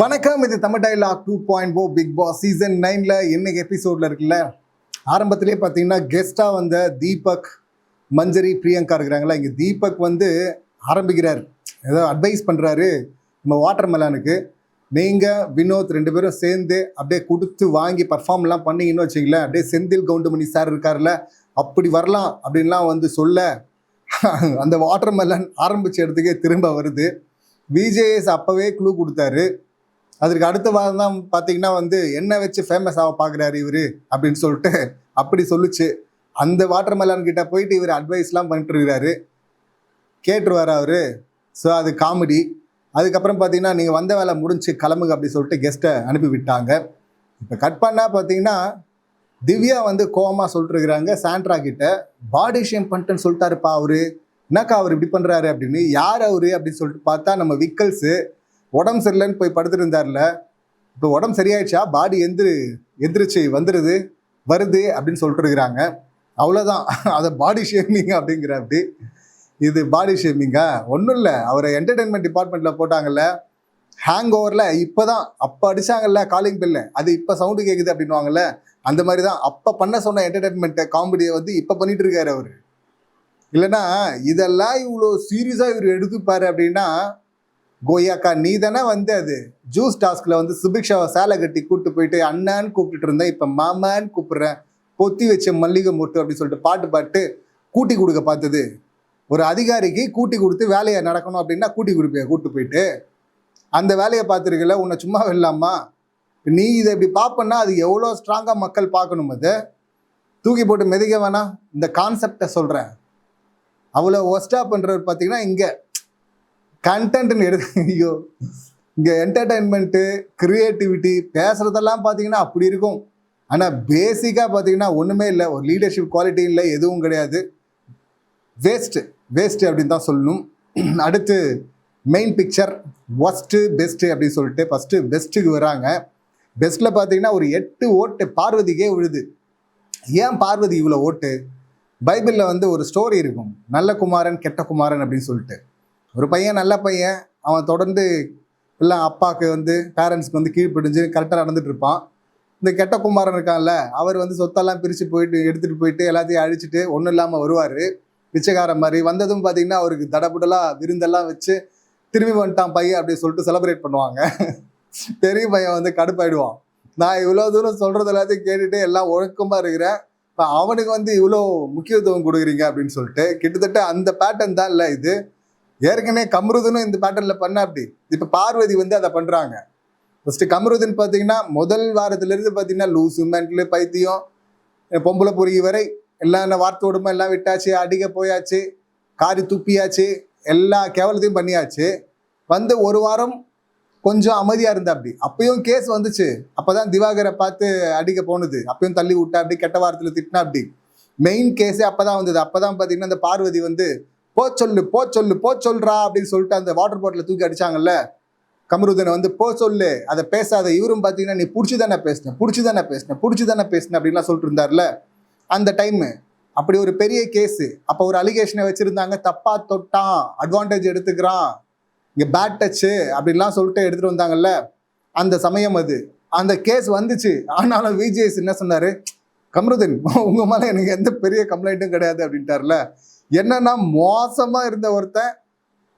வணக்கம் இது Tamil dialogue two point O Bigg Boss season நைனில் இன்னைக்கு எபிசோடில் இருக்குல்ல? ஆரம்பத்திலே பார்த்தீங்கன்னா கெஸ்ட்டாக வந்த தீபக் மஞ்சரி பிரியங்கா இருக்கிறாங்களா இங்கே தீபக் வந்து ஆரம்பிக்கிறார். ஏதோ அட்வைஸ் பண்ணுறாரு நம்ம வாட்டர் மெலானுக்கு நீங்கள் வினோத் ரெண்டு பேரும் சேர்ந்து அப்படியே கொடுத்து வாங்கி பர்ஃபார்ம்லாம் பண்ணீங்கன்னு வச்சிங்களேன் அப்படியே செந்தில் கவுண்டமணி சார் இருக்கார்ல அப்படி வரலாம் அப்படின்லாம் வந்து சொல்ல அந்த வாட்டர் மெலன் ஆரம்பிச்ச இடத்துக்கே திரும்ப வருது. விஜேஎஸ் அப்போவே க்ளூ கொடுத்தாரு. அதற்கு அடுத்த வாரம் தான் பார்த்தீங்கன்னா வந்து என்ன வச்சு ஃபேமஸ் ஆக பார்க்குறாரு இவர்? அப்படின்னு சொல்லிட்டு அப்படி சொல்லுச்சு. அந்த வாட்டர் மெலான் கிட்ட போயிட்டு இவர் அட்வைஸ்லாம் பண்ணிட்டு இருக்கிறாரு கேட்டுருவார் அவர். ஸோ அது காமெடி அதுக்கப்புறம் பார்த்தீங்கன்னா நீங்கள் வந்த வேலை முடிஞ்சு கிளம்புங்க அப்படி சொல்லிட்டு கெஸ்ட்டை அனுப்பி விட்டாங்க இப்போ கட் பண்ணால் பார்த்தீங்கன்னா திவ்யா வந்து கோவமாக சொல்லிட்டுருக்குறாங்க சாண்ட்ரா கிட்ட பாடி ஷேம் பண்ணிட்டேன்னு சொல்லிட்டாருப்பா அவரு. என்னக்கா அவர் இப்படி பண்ணுறாரு அப்படின்னு. யார் அவரு? அப்படின்னு சொல்லிட்டு பார்த்தா நம்ம விக்கல்ஸு. உடம்பு சரியில்லைன்னு போய் படுத்துருந்தார்ல இப்போ உடம்பு சரியாயிடுச்சா? பாடி எந்திரு எந்திரிச்சு வந்துடுது வருது அப்படின்னு சொல்லிட்டு இருக்கிறாங்க. அவ்வளோதான் அதை பாடி ஷேமிங் அப்படிங்கிற அப்படி இது பாடி ஷேமிங்கா ஒன்றும் இல்லை. அவரை என்டர்டெயின்மெண்ட் டிபார்ட்மெண்ட்டில் போட்டாங்கல்ல. ஹேங் ஓவரில் இப்போ தான் அப்போ அடிச்சாங்கல்ல காலிங் பெல்ல அது இப்போ சவுண்டு கேட்குது அப்படின்வாங்கல்ல அந்த மாதிரி தான் அப்போ பண்ண சொன்ன என்டர்டெயின்மெண்ட்டை காமெடியை வந்து இப்போ பண்ணிகிட்டு இருக்காரு அவர். இல்லைன்னா இதெல்லாம் இவ்வளோ சீரியஸாக இவர் எடுத்துப்பார் அப்படின்னா கோயாக்கா நீ தானே வந்து அது ஜூஸ் டாஸ்கில் வந்து சுபிக்ஷாவை சேலை கட்டி கூப்பிட்டு போயிட்டு அண்ணான்னு கூப்பிட்டுட்டு இருந்தேன். இப்போ மாமான்னு கூப்பிட்றேன். பொத்தி வச்ச மல்லிகை மொட்டு அப்படின்னு சொல்லிட்டு பாட்டு பாட்டு கூட்டி கொடுக்க பார்த்தது. ஒரு அதிகாரிக்கு கூட்டி கொடுத்து வேலையை நடக்கணும் அப்படின்னா கூட்டி கொடுப்பேன் கூப்பிட்டு போயிட்டு. அந்த வேலையை பார்த்துருக்கல உன்னை சும்மா இல்லாமா நீ இதை இப்படி பார்ப்பன்னா அது எவ்வளோ ஸ்ட்ராங்காக மக்கள் பார்க்கணும் அது? தூக்கி போட்டு மெதிக்க வேணாம். இந்த கான்செப்டை சொல்கிறேன் அவ்வளோ ஒஸ்ட்டாக பண்ணுறவர் பார்த்தீங்கன்னா இங்கே. கண்டென்ட்னு எடுத்து ஐயோ இங்கே என்டர்டைன்மெண்ட்டு க்ரியேட்டிவிட்டி பேசுகிறதெல்லாம் பார்த்தீங்கன்னா அப்படி இருக்கும். ஆனால் பேசிக்காக பார்த்தீங்கன்னா ஒன்றுமே இல்லை. ஒரு லீடர்ஷிப் குவாலிட்டி இல்லை எதுவும் கிடையாது. வேஸ்ட்டு வேஸ்ட்டு அப்படின்னு தான் சொல்லணும். அடுத்து மெயின் பிக்சர் ஒஸ்ட்டு பெஸ்ட்டு அப்படின்னு சொல்லிட்டு ஃபஸ்ட்டு பெஸ்ட்டுக்கு வராங்க. பெஸ்ட்டில் பார்த்தீங்கன்னா ஒரு எட்டு ஓட்டு பார்வதிக்கே விழுது. ஏன் பார்வதி இவ்வளோ ஓட்டு? பைபிளில் வந்து ஒரு ஸ்டோரி இருக்கும். நல்ல குமாரன் கெட்ட குமாரன் அப்படின்னு சொல்லிட்டு. ஒரு பையன் நல்ல பையன். அவன் தொடர்ந்து எல்லாம் அப்பாவுக்கு வந்து பேரண்ட்ஸ்க்கு வந்து கீழ்ப்பிடிஞ்சு கரெக்டாக நடந்துட்டு இருப்பான் இந்த கெட்ட குமாரன் இருக்கான்ல அவர் வந்து சொத்தெல்லாம் பிரித்து போயிட்டு எடுத்துகிட்டு போயிட்டு எல்லாத்தையும் அழிச்சிட்டு ஒன்றும் இல்லாமல் வருவார். பிச்சைக்காரன் மாதிரி. வந்ததும் பார்த்தீங்கன்னா அவருக்கு தடபுடலாக விருந்தெல்லாம் வச்சு திரும்பி வந்துட்டான் பையன் அப்படி சொல்லிட்டு செலிப்ரேட் பண்ணுவாங்க. பெரிய பையன் வந்து கடுப்பாயிடுவான். நான் இவ்வளோ தூரம் சொல்கிறது எல்லாத்தையும் கேட்டுட்டு எல்லாம் ஒழுக்கமாக இருக்கிறேன். இப்போ அவனுக்கு வந்து இவ்வளோ முக்கியத்துவம் கொடுக்குறீங்க அப்படின்னு சொல்லிட்டு கிட்டத்தட்ட அந்த பேட்டர்ன் தான் இல்லை இது. ஏற்கனவே கம்ருதனும் இந்த பேட்டர்னில் பண்ண அப்படி. இப்போ பார்வதி வந்து அதை பண்ணுறாங்க ஃபஸ்ட்டு கம்ருதன் பார்த்தீங்கன்னா முதல் வாரத்துலேருந்து பார்த்தீங்கன்னா லூசு மென்டலு பைத்தியம் பொம்பளை பொறுகி வரை எல்லாம் என்ன வார்த்தோடுமா எல்லாம் விட்டாச்சு அடிக்க போயாச்சு காரி துப்பியாச்சு எல்லா கேவலத்தையும் பண்ணியாச்சு. வந்து ஒரு வாரம் கொஞ்சம் அமைதியாக இருந்தா அப்படி. அப்பயும் கேஸ் வந்துச்சு. அப்பதான் திவாகரை பார்த்து அடிக்க போனது. அப்பயும் தள்ளி விட்டா அப்படி கெட்ட வாரத்தில் திட்டினா அப்படி. மெயின் கேஸே அப்பதான் வந்தது. அப்பதான் பார்த்தீங்கன்னா அந்த பார்வதி வந்து போ சொல்லு போ சொல்லு போ சொல்றா அப்படின்னு சொல்லிட்டு அந்த வாட்டர் பாட்டில தூக்கி அடிச்சாங்கல்ல? கமருதனை வந்து போ சொல்லு அதை பேசாத இவரும் பார்த்தீங்கன்னா நீ பிடிச்சி தானே பேசினேன் பிடிச்சி தானே பேசினேன் பிடிச்சி தானே பேசினேன் அப்படின்லாம் சொல்லிட்டு இருந்தார்ல அந்த டைமு அப்படி ஒரு பெரிய கேஸு அப்போ ஒரு அலிகேஷனை வச்சுருந்தாங்க தப்பா தொட்டான் அட்வான்டேஜ் எடுத்துக்கிறான் இங்கே பேட் டச்சு அப்படின்லாம் சொல்லிட்டு எடுத்துகிட்டு வந்தாங்கல்ல? அந்த சமயம் அது. அந்த கேஸ் வந்துச்சு. ஆனாலும் விஜிஎஸ் என்ன சொன்னார்? கமருதன் உங்கள் மேலே எனக்கு எந்த பெரிய கம்ப்ளைண்ட்டும் கிடையாது அப்படின்ட்டார்ல என்னன்னா மோசமாக இருந்த ஒருத்தன்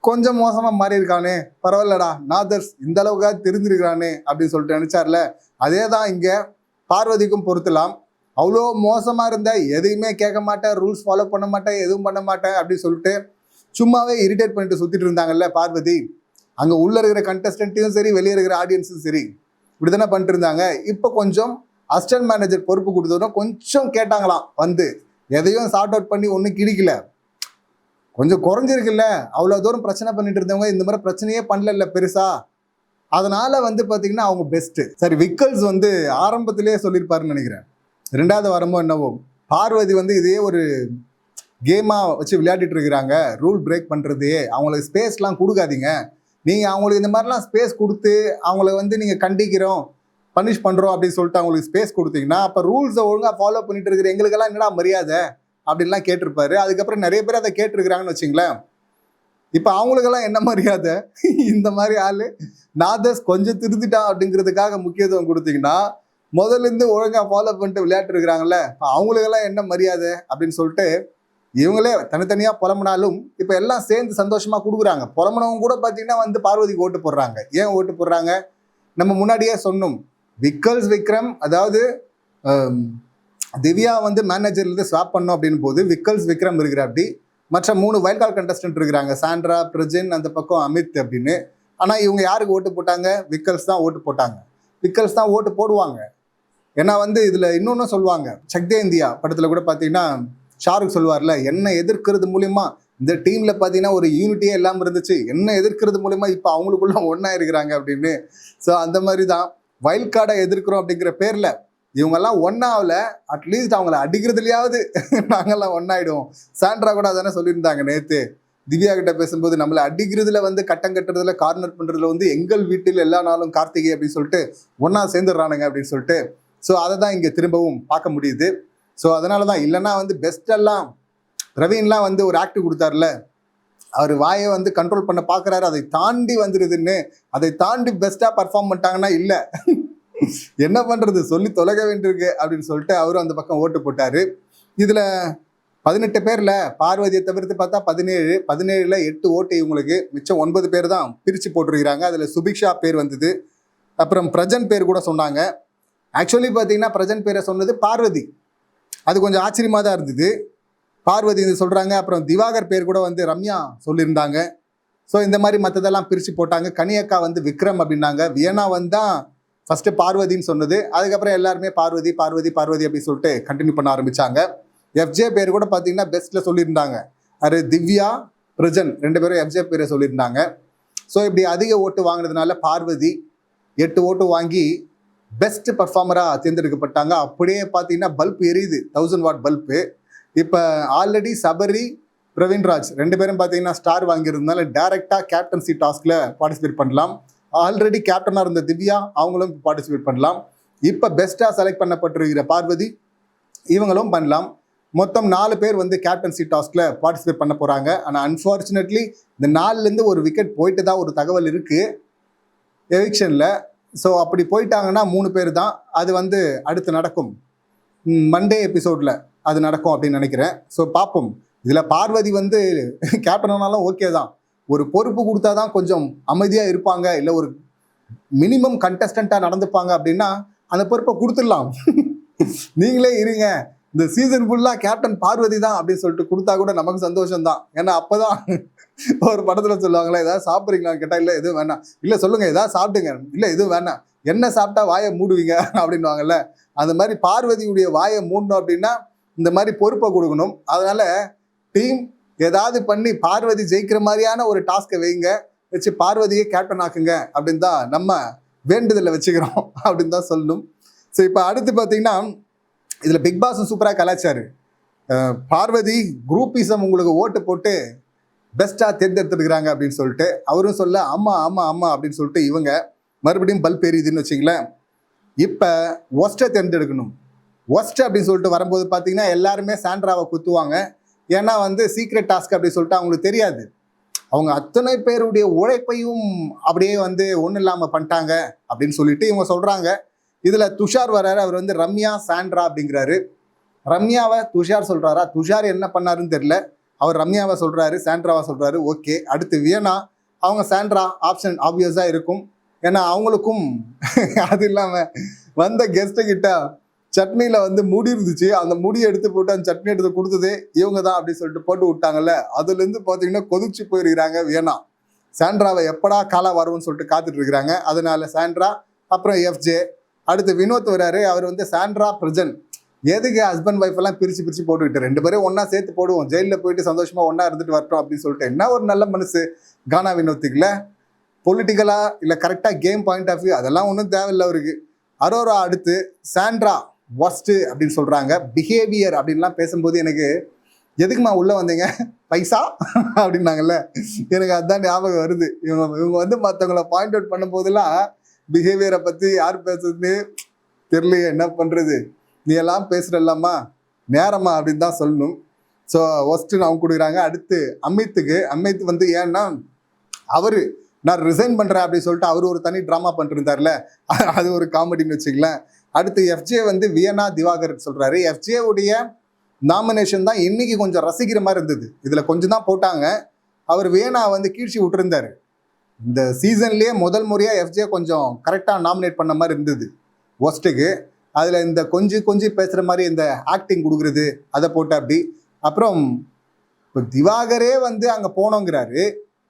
கொஞ்சம் மோசமாக மாறி இருக்கானே பரவாயில்லடா நாதர்ஸ் இந்த அளவுக்காக தெரிஞ்சிருக்கிறானே அப்படின்னு சொல்லிட்டு நினச்சார்ல. அதே தான் இங்கே பார்வதிக்கும் பொறுத்தலாம் அவ்வளோ மோசமாக இருந்த எதையுமே கேட்க மாட்டேன் ரூல்ஸ் ஃபாலோ பண்ண மாட்டேன் எதுவும் பண்ண மாட்டேன் அப்படின்னு சொல்லிட்டு சும்மாவே இரிட்டேட் பண்ணிட்டு சுற்றிட்டு இருந்தாங்கல்ல பார்வதி. அங்கே உள்ளே இருக்கிற கண்டஸ்டன்ட்டையும் சரி வெளியே இருக்கிற ஆடியன்ஸும் சரி இப்படி தானே பண்ணிட்டு இருந்தாங்க. இப்போ கொஞ்சம் அசிஸ்டன்ட் மேனேஜர் பொறுப்பு கொடுத்ததும் கொஞ்சம் கேட்டாங்களாம் வந்து. எதையும் சார்ட் அவுட் பண்ணி ஒன்றும் கிடைக்கல. கொஞ்சம் குறைஞ்சிருக்குல்ல? அவ்வளோ தூரம் பிரச்சனை பண்ணிட்டு இருந்தவங்க இந்த மாதிரி பிரச்சனையே பண்ணல பெருசா? அதனால வந்து பார்த்தீங்கன்னா அவங்க பெஸ்ட்டு சரி விக்கல்ஸ் வந்து ஆரம்பத்திலேயே சொல்லியிருப்பாருன்னு நினைக்கிறேன். ரெண்டாவது வாரமோ என்னவோ பார்வதி வந்து இதே ஒரு கேமாக வச்சு விளையாடிட்டு இருக்கிறாங்க. ரூல் பிரேக் பண்ணுறது அவங்களுக்கு ஸ்பேஸ்லாம் கொடுக்காதீங்க. நீங்கள் அவங்களுக்கு இந்த மாதிரிலாம் ஸ்பேஸ் கொடுத்து அவங்கள வந்து நீங்கள் கண்டிக்கிறோம் பனிஷ் பண்ணுறோம் அப்படின்னு சொல்லிட்டு அவங்களுக்கு ஸ்பேஸ் கொடுத்தீங்கன்னா அப்போ ரூல்ஸை ஒழுங்காக ஃபாலோ பண்ணிட்டு இருக்கிற எங்களுக்கெல்லாம் என்னடா மரியாதை? அப்படின்லாம் கேட்டிருப்பாரு. அதுக்கப்புறம் நிறைய பேர் அதை கேட்டிருக்கிறாங்கன்னு வச்சுங்களேன். இப்போ அவங்களுக்கெல்லாம் என்ன மரியாதை? இந்த மாதிரி ஆள் நாதஸ் கொஞ்சம் திருத்திட்டான் அப்படிங்கிறதுக்காக முக்கியத்துவம் கொடுத்தீங்கன்னா முதல்ல இருந்து ஃபாலோ பண்ணிட்டு விளையாட்டு இருக்கிறாங்கல்ல அவங்களுக்கெல்லாம் என்ன மரியாதை அப்படின்னு சொல்லிட்டு இவங்களே தனித்தனியாக புலம்புனாலும் இப்போ எல்லாம் சேர்ந்து சந்தோஷமாக கொடுக்குறாங்க. புலம்புனவங்க கூட பார்த்தீங்கன்னா வந்து பார்வதிக்கு ஓட்டு போடுறாங்க. ஏன் ஓட்டு போடுறாங்க? நம்ம முன்னாடியே சொன்னோம். விக்கல்ஸ் விக்ரம் அதாவது திவ்யா வந்து மேனேஜர்லேருந்து ஸ்வாப் பண்ணோம் அப்படின்னு போது விக்கல்ஸ் விக்ரம் இருக்கிற அப்படி மற்ற மூணு வைல்ட் கார்டு கண்டஸ்டன்ட் இருக்கிறாங்க. சாண்ட்ரா பிரஜின் அந்த பக்கம் அமித் அப்படின்னு. ஆனால் இவங்க யாருக்கு ஓட்டு போட்டாங்க? விக்கல்ஸ் தான் ஓட்டு போட்டாங்க. விக்கல்ஸ் தான் ஓட்டு போடுவாங்க. ஏன்னா வந்து இதில் இன்னொன்று சொல்லுவாங்க. சக்தே இந்தியா படத்தில் கூட பார்த்தீங்கன்னா ஷாருக் சொல்லுவார்ல என்ன எதிர்க்கிறது மூலிமா இந்த டீமில் பார்த்தீங்கன்னா ஒரு யூனிட்டியே இல்லாமல் இருந்துச்சு. என்ன எதிர்க்கிறது மூலிமா இப்போ அவங்களுக்குள்ள ஒன்றா இருக்கிறாங்க அப்படின்னு. ஸோ அந்த மாதிரி தான் வைல்ட் கார்டை எதிர்க்கிறோம் அப்படிங்கிற பேரில் இவங்கெல்லாம் ஒன்னாவில் அட்லீஸ்ட் அவங்கள அடிக்கிறதுலையாவது நாங்கெல்லாம் ஒன்றாயிடுவோம் சாண்ட்ரா கூட அதானே சொல்லியிருந்தாங்க நேற்று திவ்யா கிட்ட பேசும்போது நம்மளை அடிக்கிறதுல வந்து கட்டம் கட்டுறதுல கார்னர் பண்ணுறதுல வந்து எங்கள் வீட்டில் எல்லா நாளும் கார்த்திகை அப்படின்னு சொல்லிட்டு ஒன்றா சேர்ந்துடுறானுங்க அப்படின்னு சொல்லிட்டு ஸோ அதை தான் இங்கே திரும்பவும் பார்க்க முடியுது. ஸோ அதனால தான் இல்லைன்னா வந்து பெஸ்டெல்லாம் ரவீன்லாம் வந்து ஒரு ஆக்ட் கொடுத்தாருல அவர் வாயை வந்து கண்ட்ரோல் பண்ண பார்க்குறாரு அதை தாண்டி வந்துடுதுன்னு அதை தாண்டி பெஸ்ட்டாக பர்ஃபார்ம் பண்ணிட்டாங்கன்னா இல்லை. என்ன பண்ணுறது சொல்லி தொலைக வேண்டியிருக்கு அப்படின்னு சொல்லிட்டு அவரும் அந்த பக்கம் ஓட்டு போட்டார். இதில் பதினெட்டு பேரில் பார்வதியை தவிர்த்து பார்த்தா பதினேழு பதினேழில் எட்டு ஓட்டு இவங்களுக்கு மிச்சம் ஒன்பது பேர் தான் பிரித்து போட்டிருக்கிறாங்க. அதில் சுபிக்ஷா பேர் வந்தது. அப்புறம் பிரஜன் பேர் கூட சொன்னாங்க. ஆக்சுவலி பார்த்தீங்கன்னா பிரஜன் பேரை சொன்னது பார்வதி. அது கொஞ்சம் ஆச்சரியமாக தான் இருந்தது. பார்வதி இது சொல்கிறாங்க அப்புறம் திவாகர் பேர் கூட வந்து ரம்யா சொல்லியிருந்தாங்க. ஸோ இந்த மாதிரி மற்றதெல்லாம் பிரித்து போட்டாங்க. கனியக்கா வந்து விக்ரம் அப்படின்னாங்க. வியனா வந்து தான் ஃபஸ்ட்டு பார்வதின்னு சொன்னது. அதுக்கப்புறம் எல்லாருமே பார்வதி பார்வதி பார்வதி அப்படின்னு சொல்லிட்டு கண்டினியூ பண்ண ஆரம்பிச்சாங்க. எஃப்ஜே பேர் கூட பார்த்தீங்கன்னா பெஸ்ட்டில் சொல்லியிருந்தாங்க. அது திவ்யா பிரஜன் ரெண்டு பேரும் எஃப்ஜே பேரை சொல்லியிருந்தாங்க. ஸோ இப்படி அதிக ஓட்டு வாங்கினதுனால பார்வதி எட்டு ஓட்டு வாங்கி பெஸ்ட் பர்ஃபார்மராக தேர்ந்தெடுக்கப்பட்டாங்க. அப்படியே பார்த்தீங்கன்னா பல்ப் எரியுது. தௌசண்ட் வாட் பல்ப்பு இப்போ ஆல்ரெடி சபரி பிரவீன்ராஜ் ரெண்டு பேரும் பார்த்தீங்கன்னா ஸ்டார் வாங்கியிருந்தனால டேரெக்டாக கேப்டன்சி டாஸ்கில் பார்ட்டிசிபேட் பண்ணலாம். ஆல்ரெடி கேப்டனாக இருந்த திவ்யா அவங்களும் பார்ட்டிசிபேட் பண்ணலாம். இப்போ பெஸ்ட்டாக செலக்ட் பண்ணப்பட்டிருக்கிற பார்வதி இவங்களும் பண்ணலாம். மொத்தம் நாலு பேர் வந்து கேப்டன்சி டாஸ்கில் பார்ட்டிசிபேட் பண்ண போகிறாங்க ஆனால் அன்ஃபார்ச்சுனேட்லி இந்த நாலுலேருந்து ஒரு விக்கெட் போயிட்டு தான் ஒரு தகவல் இருக்குது எவிக்ஷனில் ஸோ அப்படி போயிட்டாங்கன்னா மூணு பேர் தான். அது வந்து அடுத்து நடக்கும். மண்டே எபிசோடில் அது நடக்கும் அப்படின்னு நினைக்கிறேன். ஸோ பார்ப்போம். இதில் பார்வதி வந்து கேப்டன் ஆனாலும் ஓகே தான். ஒரு பொறுப்பு கொடுத்தா தான் கொஞ்சம் அமைதியாக இருப்பாங்க இல்லை ஒரு மினிமம் கண்டஸ்டண்ட்டாக நடந்துப்பாங்க அப்படின்னா அந்த பொறுப்பை கொடுத்துடலாம். நீங்களே இருங்க. இந்த சீசன் ஃபுல்லாக கேப்டன் பார்வதி தான் அப்படின்னு சொல்லிட்டு கொடுத்தா கூட நமக்கு சந்தோஷம் தான் ஏன்னா அப்போதான் ஒரு படத்தில் சொல்லுவாங்களே ஏதாவது சாப்பிட்றீங்களான்னு கேட்டால் இல்லை எதுவும் வேணாம். இல்லை சொல்லுங்கள் ஏதாவது சாப்பிட்டுங்க இல்லை எதுவும் வேணாம். என்ன சாப்பிட்டா வாயை மூடுவீங்க? அப்படின்வாங்கல்ல அந்த மாதிரி பார்வதியுடைய வாயை மூடணும் அப்படின்னா இந்த மாதிரி பொறுப்பை கொடுக்கணும். அதனால் டீம் ஏதாவது பண்ணி பார்வதி ஜெயிக்கிற மாதிரியான ஒரு டாஸ்க்கை வைங்க. வச்சு பார்வதியை கேப்டன் ஆக்குங்க. அப்படின்னு தான் நம்ம வேண்டுதலை வச்சுக்கிறோம். அப்படின்னு தான் சொல்லணும். ஸோ இப்போ அடுத்து பார்த்தீங்கன்னா இதில் பிக் பாஸும் சூப்பராக கலாச்சாரு. பார்வதி குரூப்பிசம் உங்களுக்கு ஓட்டு போட்டு பெஸ்ட்டாக தேர்ந்தெடுத்துருக்குறாங்க அப்படின்னு சொல்லிட்டு அவரும் சொல்ல ஆமாம் ஆமாம் ஆமாம் அப்படின்னு சொல்லிட்டு இவங்க மறுபடியும் பல்ப் எரியுதுன்னு வச்சிங்களேன் இப்போ ஒஸ்ட்டை தேர்ந்தெடுக்கணும். ஒஸ்ட் அப்படின்னு சொல்லிட்டு வரும்போது பார்த்தீங்கன்னா எல்லாருமே சாண்ட்ராவை குத்துவாங்க. ஏன்னா வந்து சீக்ரெட் டாஸ்க் அப்படின்னு சொல்லிட்டு அவங்களுக்கு தெரியாது. அவங்க அத்தனை பேருடைய உழைப்பையும் அப்படியே வந்து ஒன்றும் இல்லாமல் பண்ணிட்டாங்க அப்படின்னு சொல்லிட்டு இவங்க சொல்கிறாங்க இதில் துஷார் வர்றாரு அவர் வந்து ரம்யா சாண்ட்ரா அப்படிங்கிறாரு. ரம்யாவை துஷார் சொல்கிறாரா துஷார் என்ன பண்ணாருன்னு தெரில அவர் ரம்யாவை சொல்கிறாரு சாண்ட்ராவை சொல்கிறாரு ஓகே அடுத்து வியனா. அவங்க சாண்ட்ரா ஆப்ஷன் ஆப்வியஸாக இருக்கும். ஏன்னா அவங்களுக்கும் அது இல்லாமல் வந்த கெஸ்ட்டு கிட்ட சட்னியில் வந்து முடி இருந்துச்சு. அந்த முடி எடுத்து போட்டு அந்த சட்னி எடுத்து கொடுத்ததே இவங்க தான் அப்படின்னு சொல்லிட்டு போட்டு விட்டாங்கல்ல. அதுலேருந்து பார்த்தீங்கன்னா கொதிச்சு போயிருக்கிறாங்க வேணாம் சாண்ட்ராவை எப்படா காலா வரும்னு சொல்லிட்டு காத்துட்டு இருக்கிறாங்க. அதனால சாண்ட்ரா அப்புறம் எஃப்ஜே. அடுத்து வினோத் வராரு. அவர் வந்து சாண்ட்ரா பிரஜன். எதுக்கு ஹஸ்பண்ட் ஒய்ஃப் எல்லாம் பிரிச்சு பிரிச்சு போட்டுக்கிட்டு? ரெண்டு பேரும் ஒன்றா சேர்த்து போடுவோம். ஜெயிலில் போயிட்டு சந்தோஷமா ஒன்றா இருந்துட்டு வரட்டும் அப்படின்னு சொல்லிட்டு. என்ன ஒரு நல்ல மனசு. கானா வினோத்துக்குல பொலிட்டிக்கலாக இல்லை கரெக்டாக கேம் பாயிண்ட் ஆஃப் வியூ அதெல்லாம் ஒன்றும் தேவையில்லை அவருக்கு. அரோரா அடுத்து சாண்ட்ரா. ஒர்ஸ்ட்டு அப்படின்னு சொல்கிறாங்க பிஹேவியர் அப்படின்லாம் பேசும்போது எனக்கு எதுக்குமா உள்ளே வந்தீங்க? பைசா? அப்படின்னாங்கல்ல. எனக்கு அதுதான் ஞாபகம் வருது. இவங்க இவங்க வந்து மற்றவங்கள பாயிண்ட் அவுட் பண்ணும்போதெல்லாம் பிஹேவியரை பற்றி யார் பேசுறதுன்னு தெரியலையே என்ன பண்ணுறது நீ எல்லாம் பேசுகிறல்லாமா நேரமா அப்படின்னு தான் சொல்லணும். ஸோ ஒஸ்ட்டுன்னு அவங்க கொடுக்குறாங்க. அடுத்து அமித்துக்கு அமித் வந்து ஏன்னா அவர் நான் ரிசைன் பண்ணுறேன் அப்படின்னு சொல்லிட்டு அவர் ஒரு தனி ட்ராமா பண்ணிருந்தார்ல அது ஒரு காமெடின்னு வச்சுக்கலாம் அடுத்து எஃப்ஜே வந்து வியனா திவாகர் சொல்கிறாரு எஃப்ஜே உடைய நாமினேஷன் தான் இன்னைக்கு கொஞ்சம் ரசிக்கிற மாதிரி இருந்தது. இதில் கொஞ்சம் தான் போட்டாங்க. அவர் வியனா வந்து கீழ்ச்சி விட்டுருந்தார். இந்த சீசன்லேயே முதல் முறையாக எஃப்ஜே கொஞ்சம் கரெக்டாக நாமினேட் பண்ண மாதிரி இருந்தது. ஒஸ்ட்டுக்கு அதில் இந்த கொஞ்சம் கொஞ்சம் பேசுகிற மாதிரி இந்த ஆக்டிங் கொடுக்குறது அதை போட்டு அப்படி. அப்புறம் இப்போ திவாகரே வந்து அங்கே போனோங்கிறாரு.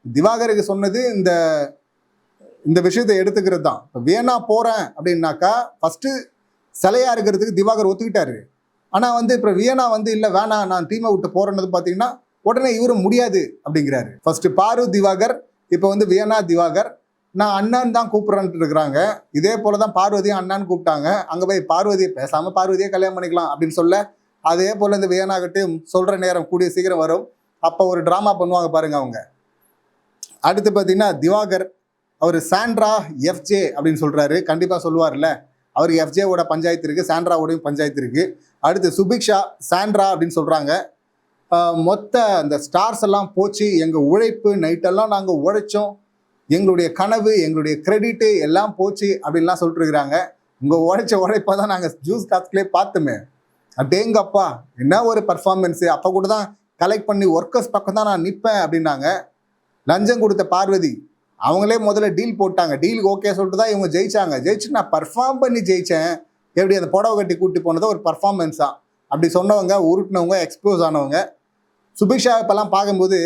திவாகருக்கு சொன்னது இந்த இந்த விஷயத்தை எடுத்துக்கிறது தான். இப்போ வேணா போகிறேன் அப்படின்னாக்கா ஃபஸ்ட்டு சிலையாக இருக்கிறதுக்கு திவாகர் ஒத்துக்கிட்டாரு. ஆனால் வந்து இப்போ வியனா வந்து இல்லை வேணாம் நான் டீமை விட்டு போகிறேன்னு பார்த்தீங்கன்னா உடனே இவரும் முடியாது அப்படிங்கிறாரு. ஃபஸ்ட்டு பாரு திவாகர் இப்போ வந்து வியனா திவாகர் நான் அண்ணன் தான் கூப்பிட்றேன்ட்டு இருக்கிறாங்க. இதே போல தான் பார்வதியும் அண்ணான்னு கூப்பிட்டாங்க. அங்கே போய் பார்வதியை பேசாமல் பார்வதியை கல்யாணம் பண்ணிக்கலாம் அப்படின்னு சொல்ல அதே போல் இந்த வியனாகட்டும் சொல்கிற நேரம் கூடிய சீக்கிரம் வரும். அப்போ ஒரு ட்ராமா பண்ணுவாங்க பாருங்கள் அவங்க. அடுத்து பார்த்தீங்கன்னா திவாகர் அவர் சாண்ட்ரா எஃப்ஜே அப்படின்னு சொல்கிறாரு கண்டிப்பாக சொல்லுவார்ல. அவர் எஃப்ஜேவோட பஞ்சாயத்து இருக்குது சாண்ட்ராவோடையும் பஞ்சாயத்து இருக்குது அடுத்து சுபிக்ஷா சாண்ட்ரா அப்படின்னு சொல்கிறாங்க மொத்த அந்த ஸ்டார்ஸ் எல்லாம் போச்சு. எங்கள் உழைப்பு நைட்டெல்லாம் நாங்கள் உழைச்சோம். எங்களுடைய கனவு எங்களுடைய கிரெடிட்டு எல்லாம் போச்சு அப்படின்லாம் சொல்லிட்டு இருக்கிறாங்க உங்கள் உழைச்ச உழைப்பை தான் நாங்கள் ஜூஸ் டாஸ்க்லேயே பார்த்தோமே. அடேங்கப்பா என்ன ஒரு பர்ஃபார்மன்ஸு அப்போ கூட தான் கலெக்ட் பண்ணி ஒர்க்கர்ஸ் பக்கம் தான் நான் நிற்பேன் அப்படின்னாங்க. லஞ்சம் கொடுத்த பார்வதி அவங்களே முதல்ல டீல் போட்டாங்க. டீலுக்கு ஓகே சொல்லிட்டு தான் இவங்க ஜெயிச்சாங்க. ஜெயிச்சு நான் பர்ஃபார்ம் பண்ணி ஜெயித்தேன் எப்படி அந்த புடவை கட்டி கூட்டி போனது ஒரு பர்ஃபார்மன்ஸ் தான். அப்படி சொன்னவங்க உருட்டினவங்க எக்ஸ்போஸ் ஆனவங்க. சுபிக்ஷா இப்போல்லாம் பார்க்கும்போது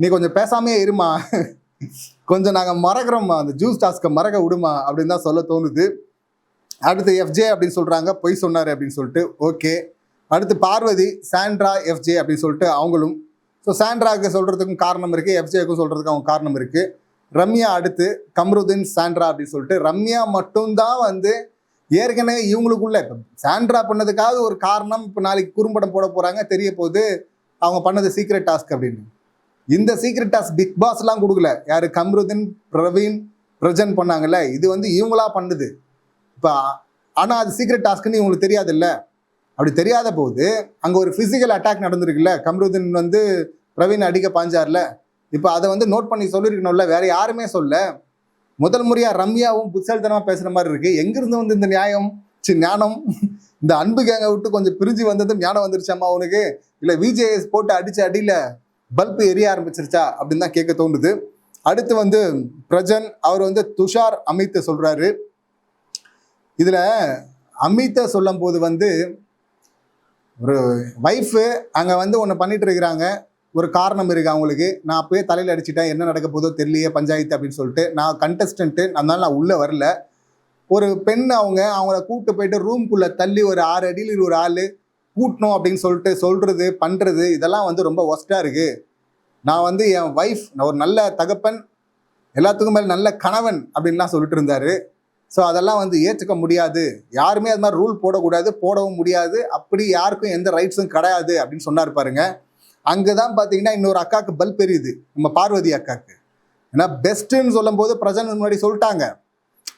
நீ கொஞ்சம் பேசாமே இருமா? கொஞ்சம் நாங்கள் மறக்கிறோம்மா. அந்த ஜூஸ் டாஸ்க்கை மறக்க விடுமா? அப்படின்னு தான் சொல்ல தோணுது. அடுத்து எஃப்ஜே அப்படின்னு சொல்கிறாங்க பொய் சொன்னார் அப்படின்னு சொல்லிட்டு ஓகே அடுத்து பார்வதி சாண்ட்ரா எஃப்ஜே அப்படின்னு சொல்லிட்டு அவங்களும். ஸோ சாண்ட்ராவுக்கு சொல்கிறதுக்கும் காரணம் இருக்குது எஃப்ஜேக்கும் சொல்கிறதுக்கு அவங்க காரணம் இருக்குது ரம்யா அடுத்து கம்ருதீன் சாண்ட்ரா அப்படின்னு சொல்லிட்டு ரம்யா மட்டும்தான் வந்து ஏற்கனவே இவங்களுக்குள்ள இப்போ சாண்ட்ரா பண்ணதுக்காக ஒரு காரணம் இப்போ நாளைக்கு குறும்படம் போட போகிறாங்க தெரிய போது அவங்க பண்ணது சீக்ரெட் டாஸ்க் அப்படின்னு. இந்த சீக்ரெட் டாஸ்க் பிக் பாஸ்லாம் கொடுக்கல. யார்? கம்ருதீன் பிரவீன் பிரஜன் பண்ணாங்கல்ல இது வந்து இவங்களா பண்ணுது. இப்போ ஆனால் அது சீக்ரெட் டாஸ்க்குன்னு இவங்களுக்கு தெரியாதுல்ல. அப்படி தெரியாத போது அங்கே ஒரு ஃபிசிக்கல் அட்டாக் நடந்திருக்குல்ல கம்ருதீன் வந்து பிரவீன் அடிக்க பாஞ்சார்ல இப்போ அதை வந்து நோட் பண்ணி சொல்லியிருக்கணும்ல வேற யாருமே சொல்ல. முதல் முறையாக ரம்யாவும் புத்தல்தனமா பேசுகிற மாதிரி இருக்கு. எங்கிருந்து வந்து இந்த நியாயம்? சி ஞானம். இந்த அன்பு கேங்க விட்டு கொஞ்சம் பிரிஞ்சு வந்ததும் ஞானம் வந்துருச்சாம்மா உனக்கு. இல்லை விஜேஎஸ் போட்டு அடித்த அடியில் பல்பு எரிய ஆரம்பிச்சிருச்சா அப்படின்னு தான் கேட்க தோணுது. அடுத்து வந்து பிரஜன் அவர் வந்து துஷார் அமித்தை சொல்கிறாரு இதில் அமித்தை சொல்லும் போது வந்து ஒரு ஒய்ஃபு அங்கே வந்து ஒன்று பண்ணிட்டு இருக்கிறாங்க. ஒரு காரணம் இருக்குது அவங்களுக்கு. நான் அப்பயே தலையில் அடிச்சிட்டேன். என்ன நடக்க போதோ தெரியலையே பஞ்சாயத்து அப்படின்னு சொல்லிட்டு. நான் கண்டஸ்டன்ட்டு அதனால நான் உள்ளே வரல. ஒரு பெண் அவங்க அவங்கள கூப்பிட்டு போயிட்டு ரூம்குள்ளே தள்ளி ஒரு ஆறு அடியில் ஒரு ஆள் கூட்டணும் அப்படின்னு சொல்லிட்டு சொல்கிறது பண்ணுறது இதெல்லாம் வந்து ரொம்ப ஒஸ்ட்டாக இருக்குது நான் வந்து என் ஒய்ஃப் நான் ஒரு நல்ல தகப்பன் எல்லாத்துக்கும் மேலே நல்ல கணவன் அப்படின்லாம் சொல்லிட்டு இருந்தார். ஸோ அதெல்லாம் வந்து ஏற்றுக்க முடியாது. யாருமே அது மாதிரி ரூல் போடக்கூடாது போடவும் முடியாது. அப்படி யாருக்கும் எந்த ரைட்ஸும் கிடையாது அப்படின்னு சொன்னார் பாருங்கள் அங்கே தான் பார்த்தீங்கன்னா இன்னொரு அக்காவுக்கு பல்ப் எரியுது நம்ம பார்வதி அக்காவுக்கு ஏன்னா பெஸ்ட்டுன்னு சொல்லும்போது பிரசன்ட் முன்னாடி சொல்லிட்டாங்க.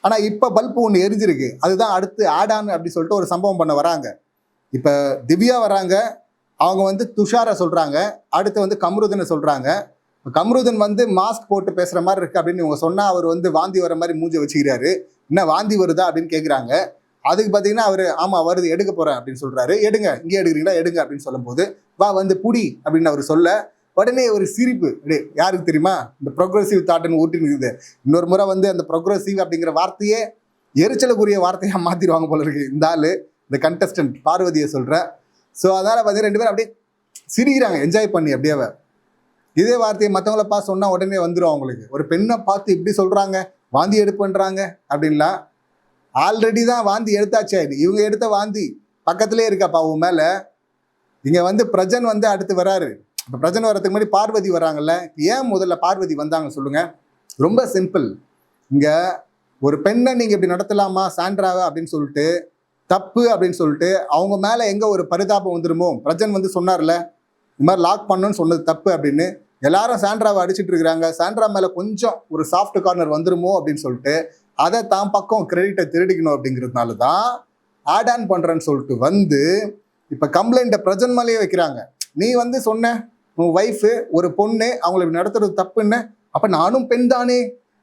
ஆனால் இப்போ பல்ப் ஒன்று எரிஞ்சிருக்கு. அதுதான் அடுத்து ஆடான்னு அப்படி சொல்லிட்டு ஒரு சம்பவம் பண்ண வராங்க. இப்போ திவ்யா வராங்க. அவங்க வந்து துஷாரை சொல்கிறாங்க அடுத்து வந்து கம்ருதனை சொல்கிறாங்க கம்ருதன் வந்து மாஸ்க் போட்டு பேசுகிற மாதிரி இருக்குது அப்படின்னு இவங்க சொன்னால் அவர் வந்து வாந்தி வர மாதிரி மூஞ்சி வச்சுக்கிறாரு. என்ன வாந்தி வருதா அப்படின்னு கேட்குறாங்க அதுக்கு பார்த்தீங்கன்னா அவர் ஆமாம் வருது எடுக்க போகிறேன் அப்படின்னு சொல்கிறாரு எடுங்க இங்கே எடுக்கிறீங்களா? எடுங்க அப்படின்னு சொல்லும்போது வா வந்து புடி அப்படின்னு அவர் சொல்ல உடனே ஒரு சிரிப்பு. டே யாருக்கு தெரியுமா? இந்த ப்ரொக்ரஸிவ் தாட்டுன்னு ஊட்டி இருக்குது இன்னொரு முறை வந்து அந்த ப்ரொக்ரஸிவ் அப்படிங்கிற வார்த்தையே எரிச்சலுக்குரிய வார்த்தையாக மாற்றிடுவாங்க போல இருக்கு. இந்த ஆள் இந்த கண்டஸ்டன்ட் பார்வதியை சொல்கிறேன் ஸோ அதனால் பார்த்தீங்கன்னா ரெண்டு பேரும் அப்படியே சிரிக்கிறாங்க. என்ஜாய் பண்ணி அப்படியே அவ. இதே வார்த்தையை மற்றவங்கள பார்த்து சொன்னால் உடனே வந்துடும் அவங்களுக்கு. ஒரு பெண்ணை பார்த்து இப்படி சொல்கிறாங்க வாந்தி எடுப்புன்றாங்க அப்படின்லாம் ஆல்ரெடி தான் வாந்தி எடுத்தாச்சே. இவங்க எடுத்த வாந்தி பக்கத்துலேயே இருக்காப்பா உன் மேலே? இங்கே வந்து பிரஜன் வந்து அடுத்து வராரு. இப்போ பிரஜன் வர்றதுக்கு முன்னாடி பார்வதி வராங்கல்ல? ஏன் முதல்ல பார்வதி வந்தாங்க சொல்லுங்க. ரொம்ப சிம்பிள். இங்கே ஒரு பெண்ணை நீங்கள் இப்படி நடத்தலாமா? சாண்ட்ராவை? அப்படின்னு சொல்லிட்டு தப்பு அப்படின்னு சொல்லிட்டு அவங்க மேலே எங்கே ஒரு பரிதாபம் வந்துருமோ? பிரஜன் வந்து சொன்னார்ல இந்த மாதிரி லாக் பண்ணணும்னு சொன்னது தப்பு அப்படின்னு. எல்லாரும் சாண்ட்ராவை அடிச்சுட்டு இருக்கிறாங்க. சாண்ட்ரா மேலே கொஞ்சம் ஒரு சாஃப்ட் கார்னர் வந்துருமோ? அப்படின்னு சொல்லிட்டு அதை தான் பக்கம் கிரெடிட்டை திருடிக்கணும் அப்படிங்கிறதுனால தான் ஆட் ஆன் பண்ணுறேன்னு சொல்லிட்டு வந்து இப்போ கம்ப்ளைண்ட்டை பிரஜன் மேலேயே வைக்கிறாங்க. நீ வந்து சொன்ன உன் ஒய்ஃபு ஒரு பொண்ணு அவங்கள இப்படி நடத்துறது தப்புன்னு அப்போ நானும் பெண் தானே.